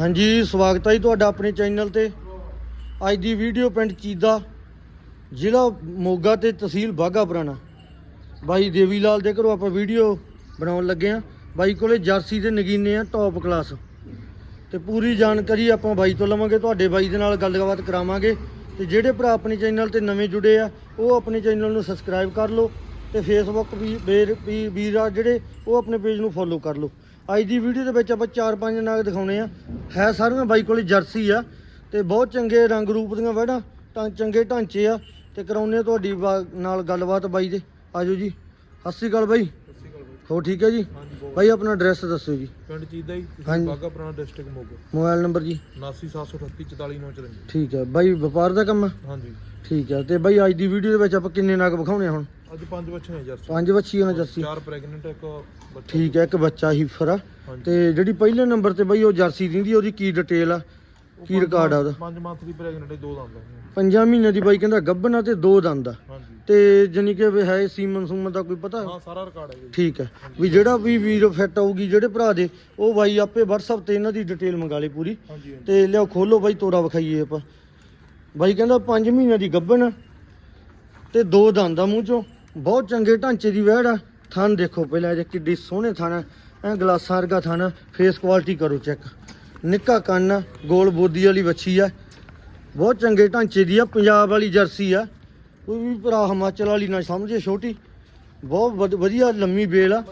ਹਾਂਜੀ, ਸਵਾਗਤ ਹੈ ਜੀ ਤੁਹਾਡਾ ਆਪਣੇ ਚੈਨਲ ਤੇ। ਅੱਜ ਦੀ ਵੀਡੀਓ ਪਿੰਡ ਚੀਦਾ, ਜ਼ਿਲ੍ਹਾ ਮੋਗਾ ਤੇ ਤਹਿਸੀਲ ਬਾਘਾ ਪੁਰਾਣਾ। ਬਾਈ ਦੇਵੀ ਲਾਲ ਦੇ ਘਰੋਂ ਆਪਾਂ ਵੀਡੀਓ ਬਣਾਉਣ ਲੱਗੇ ਆ। ਬਾਈ ਕੋਲੇ ਜਰਸੀ ਦੇ ਨਗੀਨੇ ਆ ਟੌਪ ਕਲਾਸ ਤੇ ਪੂਰੀ ਜਾਣਕਾਰੀ ਆਪਾਂ ਬਾਈ ਤੋਂ ਲਵਾਂਗੇ, ਤੁਹਾਡੇ ਬਾਈ ਦੇ ਨਾਲ ਗੱਲਬਾਤ ਕਰਾਵਾਂਗੇ। ਤੇ ਜਿਹੜੇ ਭਰਾ ਆਪਣੇ ਚੈਨਲ ਤੇ ਨਵੇਂ ਜੁੜੇ ਆ, ਉਹ ਆਪਣੇ ਚੈਨਲ ਨੂੰ ਸਬਸਕ੍ਰਾਈਬ ਕਰ ਲਓ। ਤੇ ਫੇਸਬੁੱਕ ਵੀਰ ਵੀ- ਵੀਰ ਆ ਜਿਹੜੇ, ਉਹ ਆਪਣੇ ਪੇਜ ਨੂੰ ਫੋਲੋ ਕਰ ਲਓ। ਅੱਜ ਦੀ ਵੀਡੀਓ ਦੇ ਵਿੱਚ ਆਪਾਂ ਚਾਰ ਪੰਜ ਨਾਗ ਦਿਖਾਉਣੇ ਆ। ਹੈ ਸਾਰੀਆਂ ਬਾਈ ਕੋਲੇ ਜਰਸੀ ਆ ਤੇ ਬਹੁਤ ਚੰਗੇ ਰੰਗ ਰੂਪ ਦੀਆਂ ਵੜਾਂ ਤਾਂ ਚੰਗੇ ਢਾਂਚੇ ਆ ਤੇ ਕਰਾਉਨੇ ਤੁਹਾਡੀ ਨਾਲ ਗੱਲਬਾਤ ਬਾਈ ਦੇ। ਆਜੋ ਜੀ। ਸਤਿ ਸ਼੍ਰੀ ਅਕਾਲ ਬਾਈ। ਹੋ ਠੀਕ ਹੈ ਜੀ? ਬਾਈ ਆਪਣਾ ਐਡਰੈਸ ਦੱਸਿਓ ਜੀ। ਪਿੰਡ ਚੀਦਾ ਹੀ। ਬਾਗਾ ਪੁਰਾਣਾ ਡਿਸਟ੍ਰਿਕਟ ਮੋਗਾ। ਮੋਬਾਈਲ ਨੰਬਰ ਜੀ। 7973844954 ਠੀਕ ਹੈ ਬਾਈ ਵਪਾਰ ਦਾ ਕੰਮ ਆ? ਹਾਂਜੀ। ਠੀਕ ਹੈ ਤੇ ਬਾਈ ਅੱਜ ਦੀ ਵੀਡੀਓ ਦੇ ਵਿੱਚ ਆਪਾਂ ਕਿੰਨੇ ਨਗ ਵਿਖਾਉਣੇ ਹੁਣ? ਅੱਜ ਪੰਜ ਬੱਚੇ ਨੇ ਜਰਸੀ। ਪੰਜ ਬੱਚੀਆਂ ਨੇ ਜਰਸੀ। ਚਾਰ ਪ੍ਰੈਗਨੈਂਟ ਇੱਕ ਬੱਚਾ। ਠੀਕ ਹੈ ਇੱਕ ਬੱਚਾ ਹੀਫਰ ਆ ਹਾਂਜੀ। ਤੇ ਜਿਹੜੀ ਪਹਿਲੇ ਨੰਬਰ ਤੇ ਬਾਈ ਉਹ ਜਰਸੀ ਦਿੰਦੀ ਉਹਦੀ ਕੀ ਡਿਟੇਲ ਆ? ਉਹ ਕੀ ਪੰਜ ਰਿਕਾਰਡ ਆ ਉਹਦਾ? ਪੰਜ ਮੰਥ ਦੀ ਪ੍ਰੈਗਨੈਂਟ ਦੋ ਦੰਦ ਆ। ਪੰਜਾਂ ਮਹੀਨਿਆਂ ਦੀ ਬਾਈ ਕਹਿੰਦਾ ਗੱਭਣਾ ਤੇ ਦੋ ਦੰਦ ਆ। ਹਾਂਜੀ। ਤੇ ਜਾਨੀ ਕਿ ਵੀ ਹੈ ਸੀਮਨ ਸੂਮਨ ਦਾ ਕੋਈ ਪਤਾ? ਹਾਂ ਸਾਰਾ ਰਿਕਾਰਡ ਹੈ ਜੀ। ਠੀਕ ਹੈ। ਵੀ ਜਿਹੜਾ ਵੀ ਵੀਰ ਫਿੱਟ ਆਊਗੀ ਜਿਹੜੇ ਭਰਾ ਦੇ ਉਹ ਬਾਈ ਆਪੇ WhatsApp ਤੇ ਇਹਨਾਂ ਦੀ ਡਿਟੇਲ ਮੰਗਾ ਲੇ ਪੂਰੀ। ਹਾਂਜੀ ਹਾਂਜੀ। ਤੇ ਲਿਆਓ ਖੋਲੋ ਬਾਈ ਤੋੜਾ ਵਿਖਾਈਏ ਆਪਾਂ। ਬਾਈ ਕਹਿੰਦਾ 5 ਮਹੀਨਿਆਂ ਦੀ ਗੱਭਣ ਤੇ ਦੋ ਦੰਦ ਆ ਮੂੰਹ ਚੋਂ। ਬਹੁਤ ਚੰਗੇ ਢਾਂਚੇ ਦੀ ਵੈੜ ਆ। ਥਣ ਦੇਖੋ ਪਹਿਲਾਂ ਇਹ ਕਿੱਡੀ ਸੋਹਣੇ ਥਣ ਆ। ਐ ਗਲਾਸਾਂ ਵਰਗਾ ਥਣ ਫੇਸ ਕੁਆਲਿਟੀ ਕਰੋ ਚੈੱਕ ਨਿੱਕਾ ਕੰਨ ਆ, ਗੋਲ ਬੋਦੀ ਵਾਲੀ ਵੱਛੀ ਆ। ਬਹੁਤ ਚੰਗੇ ਢਾਂਚੇ ਦੀ ਆ। ਪੰਜਾਬ ਵਾਲੀ ਜਰਸੀ ਆ। ਕੋਈ ਵੀ ਭਰਾ ਹਿਮਾਚਲ ਵਾਲੀ ਨਾ ਸਮਝੇ ਛੋਟੀ। ਬਹੁਤ ਵਧ- ਵਧੀਆ ਲੰਮੀ ਬੇਲ ਆ।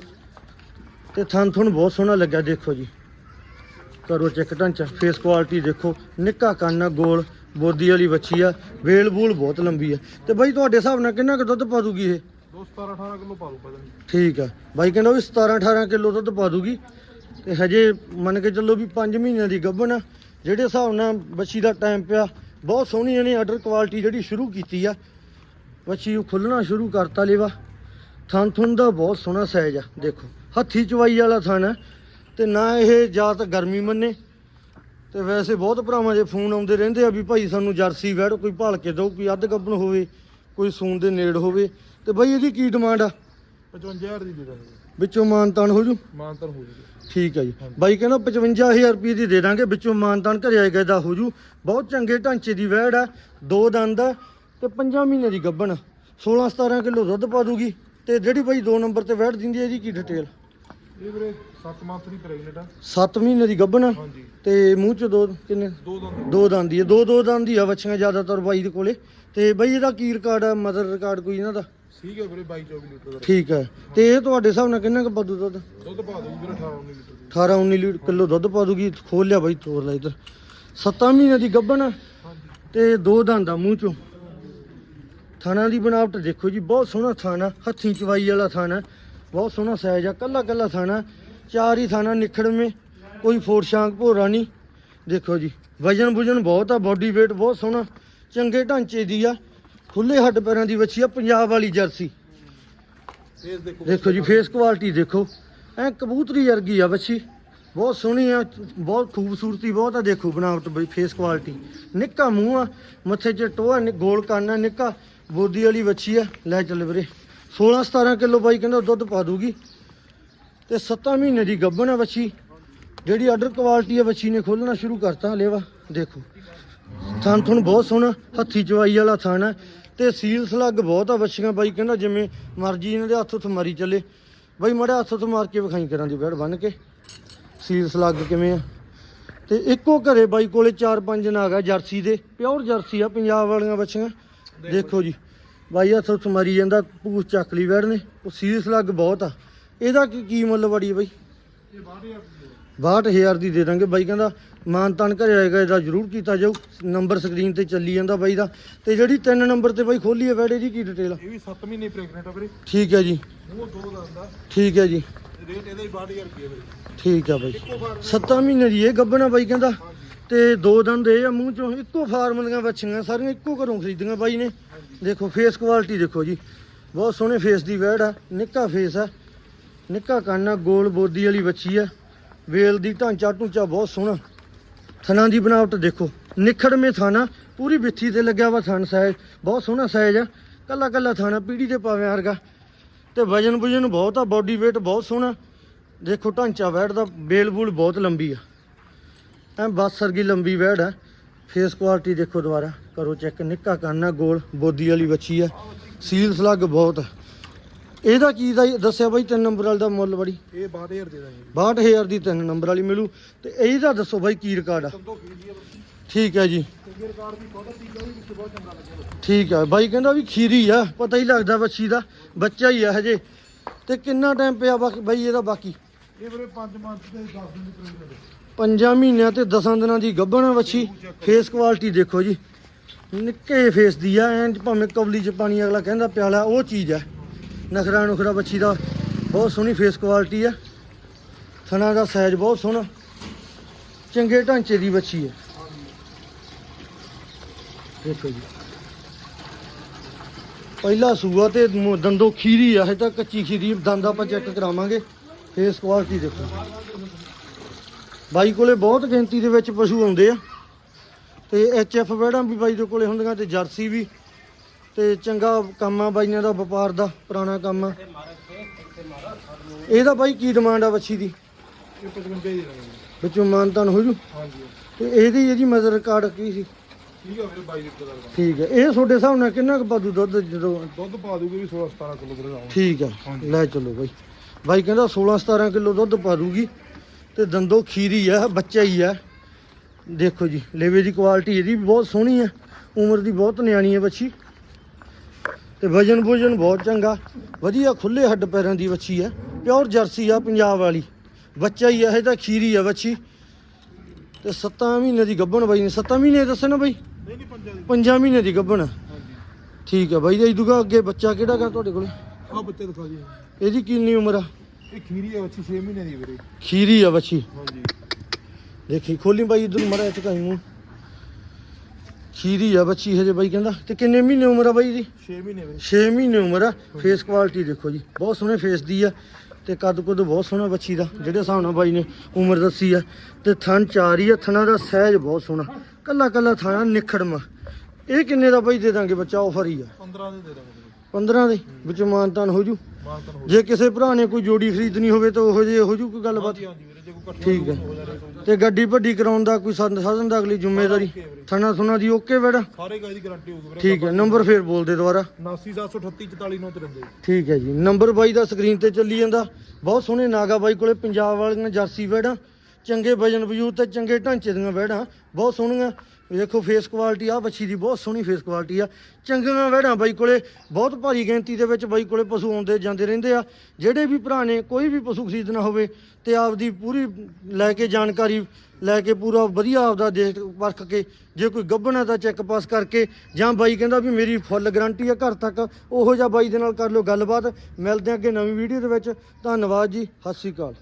ਤੇ ਥਣ ਥਣ ਬਹੁਤ ਸੋਹਣਾ ਲੱਗਾ ਦੇਖੋ ਜੀ। ਕਰੋ ਚੈੱਕ ਢਾਂਚਾ। ਫੇਸ ਕੁਆਲਿਟੀ ਦੇਖੋ। ਨਿੱਕਾ ਕੰਨ ਆ, ਗੋਲ ਬੋਦੀ ਵਾਲੀ ਵੱਛੀ ਆ। ਵੇਲ ਬੂਲ ਬਹੁਤ ਲੰਬੀ ਆ। ਤੇ ਬਾਈ ਤੁਹਾਡੇ ਹਿਸਾਬ ਨਾਲ ਕਿੰਨਾ ਕੁ ਦੁੱਧ ਪਾ ਦੂਗੀ ਇਹ? ਦੋ 17 18 ਕਿਲੋ ਪਾ ਦੂ ਪਤਾ ਠੀਕ ਆ। ਬਾਈ ਕਹਿੰਦਾ ਵੀ 17 18 ਕਿਲੋ ਦੁੱਧ ਪਾ ਦੂਗੀ। ਤੇ ਹਜੇ ਮੰਨ ਕੇ ਚੱਲੋ ਵੀ 5 ਮਹੀਨਿਆਂ ਦੀ ਗੱਭਣ ਆ। ਜਿਹੜੇ ਹਿਸਾਬ ਨਾਲ ਬੱਚੀ ਦਾ ਟਾਈਮ ਪਿਆ, ਬਹੁਤ ਸੋਹਣੀ ਇਹਨੇ ਆਰਡਰ ਕੁਆਲਿਟੀ ਜਿਹੜੀ ਸ਼ੁਰੂ ਕੀਤੀ ਆ। ਬੱਚੀ ਉਹ ਖੁੱਲਣਾ ਸ਼ੁਰੂ ਕਰਤਾ ਲੇਵਾ। ਥਣ ਥੁਣ ਦਾ ਬਹੁਤ ਸੋਹਣਾ ਸਾਈਜ਼ ਆ, ਦੇਖੋ। ਹੱਥੀ ਚਵਾਈ ਵਾਲਾ ਥਣ ਹੈ ਤੇ ਨਾ ਇਹ ਜਾਂ ਗਰਮੀ ਮੰਨੇ। ਤੇ ਵੈਸੇ ਬਹੁਤ ਭਰਾਵਾਂ ਦੇ ਫੋਨ ਆਉਂਦੇ ਰਹਿੰਦੇ ਆ ਵੀ ਭਾਈ ਸਾਨੂੰ ਜਰਸੀ ਵੈੜ ਕੋਈ ਭਾਲ ਕੇ ਦਿਓ, ਕੋਈ ਅੱਧ ਗੱਭਣ ਹੋਵੇ, ਕੋਈ ਸੂਨ ਦੇ ਨੇੜ ਹੋਵੇ। ਤੇ ਬਾਈ ਇਹਦੀ ਕੀ ਡਿਮਾਂਡ ਆ? 55000 ਦੀ ਦੇ ਦਾਂਗੇ। ਵਿੱਚੋਂ ਮਾਨਤਾਨ ਹੋ ਜੂ? ਮਾਨਤਰ ਹੋ ਜੂਗਾ। ਠੀਕ ਹੈ ਜੀ। ਬਾਈ ਕਹਿੰਦਾ 55000 ਰੁਪਏ ਦੀ ਦੇ ਦਾਂਗੇ ਵਿੱਚੋਂ ਮਾਨਤਾਨ ਘਰੇ ਆਏ ਗਏ ਦਾ ਹੋ ਜੂ। ਬਹੁਤ ਚੰਗੇ ਢਾਂਚੇ ਦੀ ਵਹਿੜ ਆ ਦੋ ਦੰਦ ਆ ਤੇ 5 ਮਹੀਨੇ ਦੀ ਗੱਭਣ 16 17 ਕਿਲੋ ਦੁੱਧ ਪਾ ਦੂਗੀ ਤੇ ਜਿਹੜੀ ਬਾਈ ਦੋ ਨੰਬਰ ਤੇ ਵਹਿੜ ਦਿੰਦੀ ਹੈ ਇਹਦੀ ਕੀ ਡਿਟੇਲ ਇਹ ਵੀਰੇ 7 ਮੰਥ ਦੀ ਪ੍ਰੈਗਨੈਂਟ ਆ 7 ਮਹੀਨੇ ਦੀ ਗੱਭਣ ਆ ਹਾਂਜੀ। ਤੇ ਮੂੰਹ ਚ ਦੋ ਕਿੰਨੇ? ਦੋ ਦੰਦ। ਦੋ ਦੰਦ ਦੀ ਹੈ ਦੋ ਦੋ ਦੰਦ ਦੀ ਆ ਬੱਚੀਆਂ ਜ਼ਿਆਦਾਤਰ ਬਾਈ ਦੇ ਕੋਲੇ। ਤੇ ਬਾਈ ਇਹਦਾ ਕੀ ਰਿਕਾਰਡ ਆ ਮਦਰ ਰਿਕਾਰਡ ਕੋਈ ਇਹਨਾਂ ਦਾ? ਠੀਕ ਹੈ ਵੀਰੇ 22 24 ਲੀਟਰ ਦਾ ਠੀਕ ਹੈ। ਤੇ ਇਹ ਤੁਹਾਡੇ ਹਿਸਾਬ ਨਾਲ ਕਿੰਨਾ ਕੁ ਪਾਦੂ ਦੁੱਧ? ਦੁੱਧ ਪਾ ਦੂ ਵੀਰੇ 18 19 ਲੀਟਰ ਦੀ। 18 19 ਲੀਟਰ ਕਿਲੋ ਦੁੱਧ ਪਾ ਦੂਗੀ ਖੋਲ ਲਿਆ ਬਾਈ ਤੋਰ ਲੈ ਇਧਰ। 7 ਮਹੀਨੇ ਦੀ ਗੱਭਣ ਤੇ ਦੋ ਦੰਦ ਆ ਮੂੰਹ ਚੋਂ। ਥਾਣਾ ਦੀ ਬਣਾਵਟ ਦੇਖੋ ਜੀ ਬਹੁਤ ਸੋਹਣਾ ਥਾਣਾ ਹੱਥੀਂ ਚਵਾਈ ਵਾਲਾ ਥਾਣਾ ਬਹੁਤ ਸੋਹਣਾ ਸਾਈਜ਼ ਆ ਕੱਲਾ ਕੱਲਾ ਥਾਣਾ ਚਾਰ ਹੀ ਥਾਣਾ ਨਿਖੜਵੇਂ ਕੋਈ ਫੋਰ ਸ਼ਾਂਕ ਭੋਰਾ ਨਹੀਂ। ਦੇਖੋ ਜੀ ਵਜਨ ਵੁਜਨ ਬਹੁਤ ਆ ਬਾਡੀ weight ਬਹੁਤ ਸੋਹਣਾ। ਚੰਗੇ ਢਾਂਚੇ ਦੀ ਆ। ਖੁੱਲੇ ਹੱਡ ਪੈਰਾਂ ਦੀ ਵੱਛੀ ਆ ਪੰਜਾਬ ਵਾਲੀ ਜਰਸੀ। ਫੇਸ ਦੇਖੋ ਦੇਖੋ ਜੀ ਫੇਸ ਕੁਆਲਿਟੀ ਦੇਖੋ। ਐ ਕਬੂਤਰੀ ਵਰਗੀ ਆ ਬੱਚੀ ਬਹੁਤ ਸੋਹਣੀ ਆ ਬਹੁਤ ਖੂਬਸੂਰਤੀ ਬਹੁਤ ਆ ਦੇਖੋ ਬਣਾਵਟ ਬਈ ਫੇਸ ਕੁਆਲਿਟੀ ਨਿੱਕਾ ਮੂੰਹ ਆ ਮੱਥੇ 'ਚ ਟੋਆ ਗੋਲ ਕੰਨ ਆ ਨਿੱਕਾ। ਬੋਦੀ ਵਾਲੀ ਬੱਚੀ ਆ। ਲੈ ਚੱਲ ਵੀਰੇ। 16 17 ਕਿਲੋ ਬਾਈ ਕਹਿੰਦਾ ਦੁੱਧ ਪਾ ਦੂਗੀ। ਤੇ 7 ਮਹੀਨੇ ਦੀ ਗੱਭਣ ਆ ਬੱਚੀ ਜਿਹੜੀ ਆਰਡਰ ਕੁਆਲਿਟੀ ਆ ਬੱਚੀ ਨੇ ਖੋਲਣਾ ਸ਼ੁਰੂ ਕਰਤਾ ਲੇਵਾ ਦੇਖੋ। ਥਣ ਥਣ ਬਹੁਤ ਸੋਹਣਾ ਹੱਥੀ ਚਵਾਈ ਵਾਲਾ ਥਣ ਹੈ ਤੇ ਸੀਲ ਸਲੱਗ ਬਹੁਤ ਆ ਬੱਚੀਆਂ ਬਾਈ, ਕਹਿੰਦਾ ਜਿਵੇਂ ਮਰਜ਼ੀ ਇਹਨਾਂ ਦੇ ਹੱਥ ਉੱਥੇ ਮਾਰੀ ਚੱਲੇ। ਬਾਈ ਮੜਾ ਹੱਥ ਉੱਥੇ ਮਾਰ ਕੇ ਵਿਖਾਈ ਕਰਾਂ ਦੀ ਬੈੜ ਬੰਨ ਕੇ। ਸੀਲ ਸਲੱਗ ਕਿਵੇਂ ਆ? ਤੇ ਇੱਕੋ ਘਰੇ ਬਾਈ ਕੋਲੇ 4-5 ਨਾਗ ਆ, ਜਰਸੀ ਦੇ, ਪਿਓਰ ਜਰਸੀ ਆ ਪੰਜਾਬ ਵਾਲੀਆਂ ਬੱਚੀਆਂ ਦੇਖੋ ਜੀ, ਬਾਈ ਹੱਥ ਉੱਥੇ ਮਾਰੀ ਜਾਂਦਾ, ਪੂਛ ਚੱਕ ਲਈ ਬੈੜ ਨੇ, ਉਹ ਸੀਲ ਸਲੱਗ ਬਹੁਤ ਆ। ਇਹਦਾ ਕੀ ਕੀ ਮੁੱਲ ਬੜੀ ਆ ਬਾਈ? ਇਹ ਬਾਹਰ 62000 ਦੀ ਦੇ ਦਾਂਗੇ ਬਾਈ ਕਹਿੰਦਾ ਮਾਨ ਤਾਨ ਘਰੇ ਆਏਗਾ ਇਹਦਾ ਜ਼ਰੂਰ ਕੀਤਾ ਜਾਊ ਨੰਬਰ ਸਕਰੀਨ ਤੇ ਚੱਲੀ ਜਾਂਦਾ ਬਾਈ ਦਾ। ਤੇ ਜਿਹੜੀ ਤਿੰਨ ਨੰਬਰ ਤੇ ਬਾਈ ਖੋਲੀ ਹੈ ਵੈੜੇ ਦੀ ਕੀ ਡਿਟੇਲ ਇਹ ਵੀ 7 ਮਹੀਨੇ ਪ੍ਰੈਗਨੈਂਟ ਆ ਵੀਰੇ। ਠੀਕ ਹੈ ਜੀ। ਮੂੰਹ ਦੋ ਦੰਦ ਠੀਕ ਹੈ ਜੀ। ਰੇਟ ਇਹਦਾ ਹੀ 62000 ਰੁਪਏ ਵੀਰੇ। ਠੀਕ ਹੈ ਬਾਈ। ਇੱਕੋ ਫਾਰਮ 7 ਮਹੀਨੇ ਦੀ ਇਹ ਗੱਬਣਾ ਬਾਈ ਕਹਿੰਦਾ। ਤੇ ਦੋ ਦੰਦ ਇਹ ਆ ਮੂੰਹ ਚੋਂ ਇੱਕੋ ਫਾਰਮ ਦੀਆਂ ਬੱਚੀਆਂ ਸਾਰੀਆਂ ਇੱਕੋ ਘਰੋਂ ਖਰੀਦੀਆਂ ਬਾਈ ਨੇ। ਦੇਖੋ ਫੇਸ ਕੁਆਲਿਟੀ ਦੇਖੋ ਜੀ। ਬਹੁਤ ਸੋਹਣੇ ਫੇਸ ਦੀ ਵੈੜ ਆ ਨਿੱਕਾ ਫੇਸ ਆ। ਨਿੱਕਾ ਕੰਨ ਆ ਗੋਲ ਬੋਦੀ ਵਾਲੀ ਬੱਚੀ ਆ। ਵੇਲ ਦੀ ਢਾਂਚਾ ਢੂੰਚਾ ਬਹੁਤ ਸੋਹਣਾ। ਥਣਾਂ ਦੀ ਬਣਾਵਟ ਦੇਖੋ। ਨਿਖੜਵੇਂ ਥਾਣਾ, ਪੂਰੀ ਵਿੱਥੀ ਤੇ ਲੱਗਿਆ ਵਾ ਥਣ ਸਾਈਜ਼ ਬਹੁਤ ਸੋਹਣਾ ਸਾਈਜ਼ ਆ। ਕੱਲਾ ਕੱਲਾ ਥਾਣਾ ਪੀੜੀ ਤੇ ਪਾਵੇਂ ਵਰਗਾ। ਤੇ ਵਜਨ ਵੁਜਨ ਬਹੁਤ ਆ ਬਾਡੀ weight ਬਹੁਤ ਸੋਹਣਾ। ਦੇਖੋ ਢਾਂਚਾ ਵੈੜ ਦਾ ਬੇਲ ਬੂਲ ਬਹੁਤ ਲੰਬੀ ਆ। ਐ ਬੱਸ ਵਰਗੀ ਲੰਬੀ ਵੈੜ ਆ। ਫੇਸ ਕੁਆਲਿਟੀ ਦੇਖੋ ਦੁਬਾਰਾ। ਕਰੋ ਚੈੱਕ ਨਿੱਕਾ ਕੰਨ ਆ ਗੋਲ, ਬੋਦੀ ਵਾਲੀ ਬੱਚੀ ਆ। ਸੀਲ ਸਲੱਗ ਬਹੁਤ ਆ। ਇਹਦਾ ਕੀ ਦਾ ਦੱਸਿਆ ਬਾਈ ਤਿੰਨ ਨੰਬਰ ਵਾਲੀ ਦਾ ਮੁੱਲ ਬੜੀ ਇਹ 62000 ਦੇ ਦਾਂਗੇ। 62000 ਦੀ ਤਿੰਨ ਨੰਬਰ ਵਾਲੀ ਮਿਲੂ। ਤੇ ਇਹਦਾ ਦੱਸੋ ਬਾਈ ਕੀ ਰਿਕਾਰਡ ਆ? ਠੀਕ ਹੈ ਜੀ। ਠੀਕ ਹੈ ਬਾਈ ਕਹਿੰਦਾ ਵੀ ਖੀਰੀ ਆ ਪਤਾ ਹੀ ਲੱਗਦਾ ਬੱਚੀ ਦਾ। ਬੱਚਾ ਹੀ ਆ ਹਜੇ। ਤੇ ਕਿੰਨਾ ਟਾਈਮ ਪਿਆ ਬਾਕੀ? ਬਾਈ ਇਹਦਾ ਬਾਕੀ? ਇਹ ਵੀਰੇ 5 ਮੰਥ ਦੇ 10 ਦਿਨ ਦੀ ਪ੍ਰੈਗਨੈਂਟ ਪੰਜਾਂ ਮਹੀਨਿਆਂ ਤੇ 10 ਦਿਨਾਂ ਦੀ ਗੱਭਣ ਬੱਚੀ ਫੇਸ ਕੁਆਲਿਟੀ ਦੇਖੋ ਜੀ। ਨਿੱਕੇ ਫੇਸ ਦੀ ਆ ਐਂ ਭਾਵੇਂ ਕਵਲੀ ਚ ਪਾਣੀ ਅਗਲਾ ਕਹਿੰਦਾ ਪਿਆਲਾ ਉਹ ਚੀਜ਼ ਆ। ਨਖਰਾ ਨੁਖਰਾ ਬੱਚੀ ਦਾ ਬਹੁਤ ਸੋਹਣੀ ਫੇਸ ਕੁਆਲਿਟੀ ਆ। ਥਣਾ ਦਾ ਸਾਈਜ਼ ਬਹੁਤ ਸੋਹਣਾ। ਚੰਗੇ ਢਾਂਚੇ ਦੀ ਬੱਚੀ ਹੈ ਦੇਖੋ ਜੀ। ਪਹਿਲਾ ਸੂਆ ਤੇ ਦੰਦੋ ਖੀਰੀ ਆ, ਹਜੇ ਤਾਂ ਕੱਚੀ ਖੀਰੀ, ਦੰਦ ਆਪਾਂ ਚੈੱਕ ਕਰਾਵਾਂਗੇ। ਫੇਸ ਕੁਆਲਿਟੀ ਦੇਖੋ। ਬਾਈ ਕੋਲੇ ਬਹੁਤ ਗਿਣਤੀ ਦੇ ਵਿੱਚ ਪਸ਼ੂ ਆਉਂਦੇ ਆ। ਤੇ ਐਚ ਐਫ ਵੈੜਾਂ ਵੀ ਬਾਈ ਦੇ ਕੋਲੇ ਹੁੰਦੀਆਂ ਤੇ ਜਰਸੀ ਵੀ। ਤੇ ਚੰਗਾ ਕੰਮ ਆ ਬਾਈਆਂ ਦਾ ਵਪਾਰ ਦਾ ਪੁਰਾਣਾ ਕੰਮ ਆ। ਇਹਦਾ ਬਾਈ ਕੀ ਡਿਮਾਂਡ ਆ ਬੱਚੀ ਦੀ? ਇਹ 55 ਹੀ ਦੇ ਵਿੱਚੋਂ ਮਾਨਤਾਨ ਹੋ ਜੂ ਹਾਂਜੀ? ਤੇ ਇਹਦੀ ਇਹਦੀ ਮਦਰ ਰਿਕਾਰਡ ਕੀ ਸੀ? ਠੀਕ ਆ ਵੀਰੇ 22 ਲੀਟਰ ਦਾ ਠੀਕ ਹੈ ਇਹ ਤੁਹਾਡੇ ਹਿਸਾਬ ਨਾਲ ਕਿੰਨਾ ਕੁ ਪਾਦੂ ਦੁੱਧ ਜਦੋਂ ਦੁੱਧ ਪਾ ਦੂਗੇ ਵੀ 16 17 ਕਿਲੋ ਵੀਰੇ ਠੀਕ ਆ। ਲੈ ਚਲੋ ਬਾਈ। ਬਾਈ ਕਹਿੰਦਾ 16 17 ਕਿਲੋ ਦੁੱਧ ਪਾ ਦੂਗੀ ਤੇ ਦੰਦੋ ਖੀਰੀ ਆ ਬੱਚਾ ਹੀ ਆ। ਦੇਖੋ ਜੀ ਲੇਵੇ ਦੀ ਕੁਆਲਿਟੀ ਇਹਦੀ ਬਹੁਤ ਸੋਹਣੀ ਆ ਉਮਰ ਦੀ ਬਹੁਤ ਨਿਆਣੀ ਹੈ ਬੱਚੀ ਤੇ ਵਜਨ ਵਜਨ ਬਹੁਤ ਚੰਗਾ। ਵਧੀਆ ਖੁੱਲੇ ਹੱਡ ਪੈਰਾਂ ਦੀ ਬੱਚੀ ਆ ਪਿਓਰ ਜਰਸੀ ਆ ਪੰਜਾਬ ਵਾਲੀ। ਬੱਚਾ ਹੀ ਇਹ ਤਾਂ ਖੀਰੀ ਆ ਬੱਚੀ ਤੇ 7 ਮਹੀਨੇ ਦੀ ਗੱਭਣ ਬਾਈ ਨੇ। 7 ਮਹੀਨੇ ਦੱਸੇ ਨਾ ਬਾਈ? ਨਹੀਂ ਨਹੀਂ ਪੰਜਾਂ ਦੀ। 5 ਮਹੀਨੇ ਦੀ ਗੱਭਣ। ਠੀਕ ਆ ਬਾਈ ਜੀ ਇਦੂਗਾ ਅੱਗੇ ਬੱਚਾ ਕਿਹੜਾ ਗਾ ਤੁਹਾਡੇ ਕੋਲ? ਆ ਬੱਚੇ ਦਿਖਾ ਜੀ ਇਹਦੀ ਕਿੰਨੀ ਉਮਰ ਆ? ਇਹ ਖੀਰੀ ਆ ਬੱਚੀ 6 ਮਹੀਨੇ ਦੀ ਵੀਰੇ। ਖੀਰੀ ਆ ਬੱਚੀ ਹਾਂਜੀ। ਦੇਖੀ ਖੋਲੀ ਬਾਈ ਇਧਰ ਮੜਾ ਚਕਾਈ ਨੂੰ ਖੀਰੀ ਆ ਬੱਚੀ ਹਜੇ ਬਾਈ ਕਹਿੰਦਾ। ਤੇ ਕਿੰਨੇ ਮਹੀਨੇ ਉਮਰ ਆ ਬਾਈ ਦੀ 6 ਮਹੀਨੇ ਵੀਰੇ 6 ਮਹੀਨੇ ਉਮਰ ਆ। ਫੇਸ ਕੁਆਲਿਟੀ ਦੇਖੋ ਜੀ। ਬਹੁਤ ਸੋਹਣੇ ਫੇਸ ਦੀ ਆ ਤੇ ਕੱਦ ਕੁੱਦ ਬਹੁਤ ਸੋਹਣਾ ਬੱਚੀ ਦਾ ਜਿਹੜੇ ਹਿਸਾਬ ਨਾਲ ਬਾਈ ਨੇ ਉਮਰ ਦੱਸੀ ਆ। ਤੇ ਥਣ ਚਾਰ ਹੀ ਆ ਥਣਾ ਦਾ ਸਾਈਜ਼ ਬਹੁਤ ਸੋਹਣਾ। ਕੱਲਾ ਕੱਲਾ ਥਾਣਾ ਨਿਖੜਮਾ ਇਹ ਕਿੰਨੇ ਦਾ ਬਾਈ ਦੇ ਦਾਂਗੇ ਬੱਚਾ? ਆਫਰ ਹੀ ਆ। 15 ਦੇ ਦੇ ਦਾਂਗੇ ਵੀਰੇ 15 ਦੇ? ਵਿੱਚ ਮਾਨਤਾਨ ਹੋ ਜੂ। ਜੇ ਕਿਸੇ ਭਰਾ ਨੇ ਕੋਈ ਜੋੜੀ ਖਰੀਦਣੀ ਹੋਵੇ ਤਾਂ ਉਹੋ ਜਿਹੀ ਹੋ ਜੂ ਕੋਈ ਗੱਲਬਾਤ? ਠੀਕ ਹੈ। ਤਾਂ ਗੱਡੀ ਵੱਡੀ ਕਰਾਉਣ ਦਾ ਕੋਈ ਸਾਧਨ ਸਾਧਨ ਦਾ ਅਗਲੀ ਜ਼ਿੰਮੇਵਾਰੀ? ਓਕੇ ਵੀਰੇ। ਥਣਾ ਥੁਣਾ ਦੀ ਓਕੇ ਬੇੜਾ? ਸਾਰੇ ਗਾਇ ਦੀ ਗਾਰੰਟੀ ਹੋਊਗੀ ਵੀਰੇ। ਠੀਕ ਹੈ ਨੰਬਰ ਫੇਰ ਬੋਲ ਦੇ ਦੁਬਾਰਾ। 89738 ਠੀਕ ਹੈ ਜੀ ਨੰਬਰ ਬਾਈ ਦਾ ਸਕਰੀਨ ਤੇ ਚੱਲੀ ਜਾਂਦਾ। ਬਹੁਤ ਸੋਹਣੇ ਨਾਗਾ ਬਾਈ ਕੋਲੇ ਪੰਜਾਬ ਵਾਲੀਆਂ ਜਰਸੀ ਬੈੜਾਂ। ਚੰਗੇ ਵਜਨ ਵਜੂਦ ਤੇ ਚੰਗੇ ਢਾਂਚੇ ਦੀਆਂ ਬੈੜਾਂ ਬਹੁਤ ਸੋਹਣੀਆਂ। ਦੇਖੋ ਫੇਸ ਕੁਆਲਿਟੀ ਆ ਬੱਚੀ ਦੀ ਬਹੁਤ ਸੋਹਣੀ ਫੇਸ ਕੁਆਲਿਟੀ ਆ। ਚੰਗੀਆਂ ਵਹਿੜਾਂ ਬਾਈ ਕੋਲੇ, ਬਹੁਤ ਭਾਰੀ ਗਿਣਤੀ ਦੇ ਵਿੱਚ ਬਾਈ ਕੋਲੇ ਪਸ਼ੂ ਆਉਂਦੇ ਜਾਂਦੇ ਰਹਿੰਦੇ ਆ। ਜਿਹੜੇ ਵੀ ਭਰਾ ਨੇ, ਕੋਈ ਵੀ ਪਸ਼ੂ ਖਰੀਦਣਾ ਹੋਵੇ ਤੇ ਆਪਦੀ ਪੂਰੀ ਲੈ ਕੇ ਜਾਣਕਾਰੀ, ਲੈ ਕੇ ਪੂਰਾ ਵਧੀਆ ਆਪਦਾ ਦੇਖ ਪਰਖ ਕੇ, ਜੇ ਕੋਈ ਗੱਭਣਾ ਤਾਂ ਚੈੱਕ ਪਾਸ ਕਰਕੇ, ਜਾਂ ਬਾਈ ਕਹਿੰਦਾ ਵੀ ਮੇਰੀ ਫੁੱਲ ਗਾਰੰਟੀ ਆ ਘਰ ਤੱਕ, ਉਹੋ ਜਿਹਾ ਬਾਈ ਦੇ ਨਾਲ ਕਰ ਲਓ ਗੱਲਬਾਤ। ਮਿਲਦੇ ਹਾਂ ਅੱਗੇ ਨਵੀਂ ਵੀਡੀਓ ਦੇ ਵਿੱਚ। ਧੰਨਵਾਦ ਜੀ, ਸਤਿ ਸ਼੍ਰੀ ਅਕਾਲ।